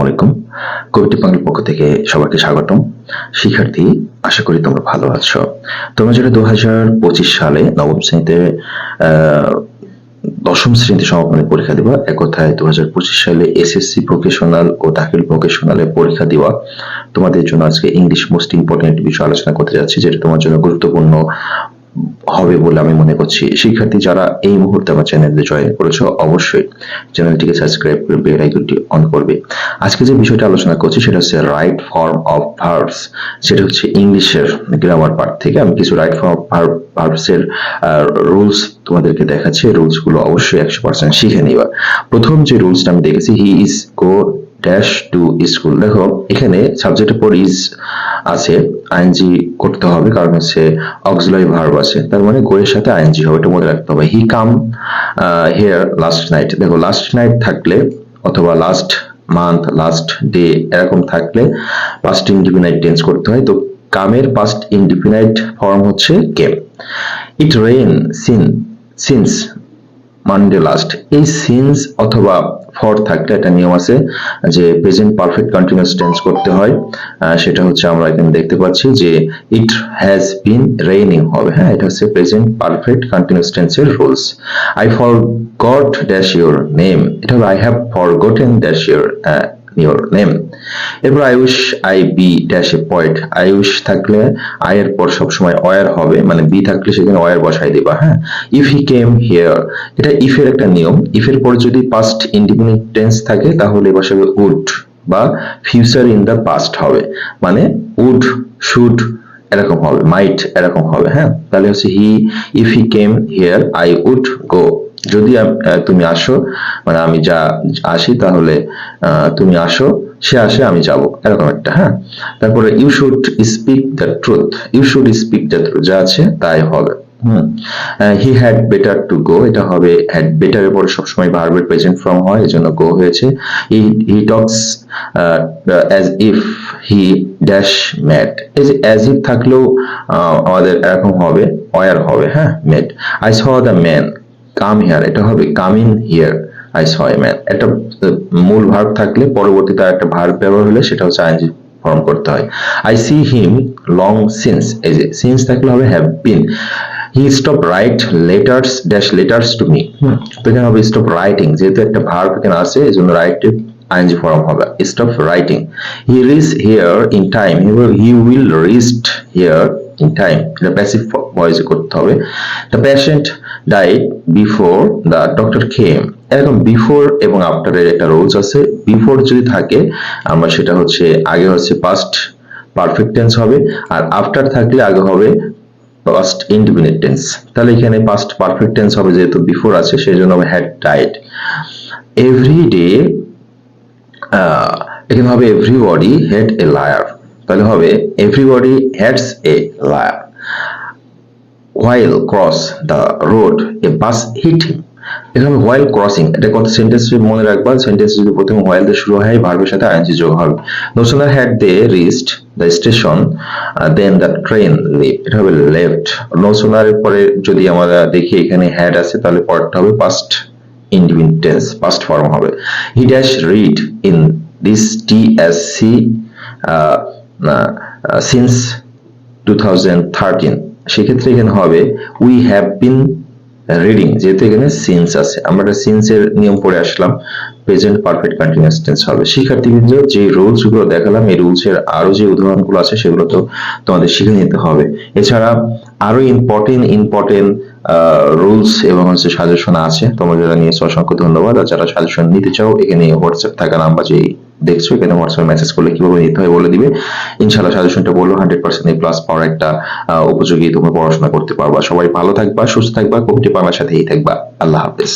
আসসালামু আলাইকুম। কবিটি বাংলার পক্ষ থেকে সবাইকে স্বাগতম। শিক্ষার্থী, আশা করি তোমরা ভালো আছো। তোমরা যারা দু হাজার পঁচিশ সালে নবম শ্রেণীতে দশম শ্রেণীতে সমাপনী পরীক্ষা দেওয়া। এক কথায় দু হাজার পঁচিশ সালে এসএসসি ভোকেশনাল ও দাখিল ভোকেশনালে পরীক্ষা দেওয়া। তোমাদের জন্য আজকে ইংলিশ মোস্ট ইম্পর্টেন্ট বিষয় আলোচনা করতে যাচ্ছি, যেটা তোমার জন্য গুরুত্বপূর্ণ হবে বলে আমি মনে করছি। শিক্ষার্থী যারা এই মুহূর্তে আমার চ্যানেলে জয়েন করেছ, অবশ্যই চ্যানেলটিকে সাবস্ক্রাইব করে বেল আইকনটি অন করবে। আজকে যে বিষয়টা আলোচনা করছি, সেটা হচ্ছে রাইট ফর্ম অফ ভার্বস সেটা হচ্ছে ইংলিশের গ্রামার পার্ট থেকে। আমি কিছু রাইট ফর্ম অফ ভার্বস এর রুলস তোমাদেরকে দেখাচ্ছি। রুলসগুলো অবশ্যই একশো পার্সেন্ট শিখে নিবা। প্রথম যে রুলসটা আমি দেখেছি he is go dash to school দেখো, এখানে সাবজেক্টের পর ইজ আছে আইএনজি করতে হবে, কারণ হচ্ছে অক্সিলারি ভার্ব আছে। তার মানে গো এর সাথে আইএনজি হবে, এটা মনে রাখতে হবে। He come here last night দেখো লাস্ট নাইট থাকলে অথবা লাস্ট মান্থ লাস্ট ডে এরকম থাকলে পাস্ট ইনডিফিনাইট টেন্স করতে হয়। তো কামের পাস্ট ইনডিফিনাইট ফর্ম হচ্ছে came it rain seen since Monday last এই সিন্স অথবা ফর থাকলে একটা নিয়ম আছে যে প্রেজেন্ট পারফেক্ট কন্টিনিউয়াস টেন্স করতে হয়। সেটা হচ্ছে আমরা এখানে দেখতে পাচ্ছি যে ইট হ্যাজ বিন রেইনিং হবে। হ্যাঁ এটা হচ্ছে প্রেজেন্ট পারফেক্ট কন্টিনিউয়াস টেন্সের rules I forgot dash your name এটা হবে I have forgotten dash your your name এরপর I wish I be dash a point I wish থাকলে আই এর পর সবসময় অয়ার হবে মানে বি থাকলে সেখানে অয়ার বসাই দিবা হ্যাঁ? ইফ হি কেম হিয়ার এটা ইফ এর একটা নিয়ম। ইফ এর পর যদি পাস্ট ইন্ডিপেন্ডেন্ট টেন্স থাকে, তাহলে বসাবে উড বা ফিউচার ইন দা পাস্ট হবে। মানে উড শুড এরকম হবে মাইট এরকম হবে হ্যাঁ? তাহলে হচ্ছে he if he came here I would go যদি তুমি আসো মানে আমি যা আসি তাহলে তুমি আসো, সে আসে, আমি যাব। এরকম একটা হ্যাঁ? তারপরে you should speak the truth you should speak the truth যা আছে, তাই হবে। হুম? He had better to go এটা হবে হ্যাড বেটার এর পরে সবসময় ভার্বের প্রেজেন্ট ফর্ম হয়, এজন্য গো হয়েছে। He he talks as if he dash mad এই যে অ্যাজ ইফ থাকলেও আমাদের এরকম হবে অয়ার হবে হ্যাঁ? Mad I saw the man come here এটা হবে come in here I saw a man একটা মূল ভার্ব থাকলে পরবর্তীতে একটা ভার্ব ব্যবহার হলে সেটা হচ্ছে আইনজি ফর্ম করতে হয়। I see him long since এই যে সিন্স থাকলে হবে have been he stop write letters dash letters to me তো এখানে হবে স্টপ রাইটিং যেহেতু একটা ভার্ব এখানে আছে এই জন্য write I N G form হবে। Stop writing he reach here in time he will reached here in time এটা প্যাসিভ ভয়েসে করতে হবে। The patient died before the doctor came এরকম বিফোর এবং আফটারের একটা রুলস আছে। বিফোর যদি থাকে, আমরা সেটা হচ্ছে আগে হচ্ছে পাস্ট পারফেক্ট টেন্স হবে। আর আফটার থাকলে আগে হবে পাস্ট ইনডিপেন্ডেন্ট টেন্স তাহলে এখানে পাস্ট পারফেক্ট টেন্স হবে যেহেতু বিফোর আছে সেই জন্য হবে হ্যাড ডাইড এভরি ডে এখানে হবে এভরিবডি হেড এ লায়ার তাহলে হবে everybody hates a liar while cross the road, a bus hit him. এখানে হোয়াইল ক্রসিং এটা কোন সেন্টেন্স মনে রাখবা সেন্টেন্স যদি প্রথম হোয়াইল দিয়ে শুরু হয় ভার্বের সাথে আইনজি যোগ হবে। No sooner had they reached the station than the train leave এটা হবে লেফট এর পরে যদি আমরা দেখি এখানে হ্যাড আছে, তাহলে পড়তে হবে পাস্ট ইনডিপেন্ডেন্স পাস্ট ফর্ম হবে। He dash read in this TSC since 2013 সেক্ষেত্রে এখানে হবে উই হ্যাভ বিন রিডিং যেহেতু এখানে সিন্স আছে। আমরা সিন্স এর নিয়ম পড়ে আসলাম প্রেজেন্ট পারফেক্ট কন্টিনিউয়াস টেন্স হবে। শিক্ষার্থীবৃন্দ, যে রুলসগুলো দেখালাম, এই রুলস এর আরও যে উদাহরণগুলো আছে, সেগুলো তো তোমাদের শিখে নিতে হবে। এছাড়া আরও ইম্পর্টেন্ট ইম্পর্টেন্ট রুলস এবং হচ্ছে সাজেশন আছে। তোমরা যারা নিয়েছো অসংখ্য ধন্যবাদ। আর যারা সাজেশন নিতে চাও, এখানে হোয়াটসঅ্যাপ থাকা নাম্বার যে দেখছ, এখানে হোয়াটসঅ্যাপ মেসেজ করলে কীভাবে নিতে হয় বলে দিবে। ইনশাল্লাহ সাজেশনটা বলল হান্ড্রেড পার্সেন্ট এই ক্লাস পাওয়ার একটা উপযোগী তুমি পড়াশোনা করতে পারবা। সবাই ভালো থাকবা, সুস্থ থাকবা, কমিটি পাওয়ার সাথেই থাকবা। আল্লাহ হাফেজ।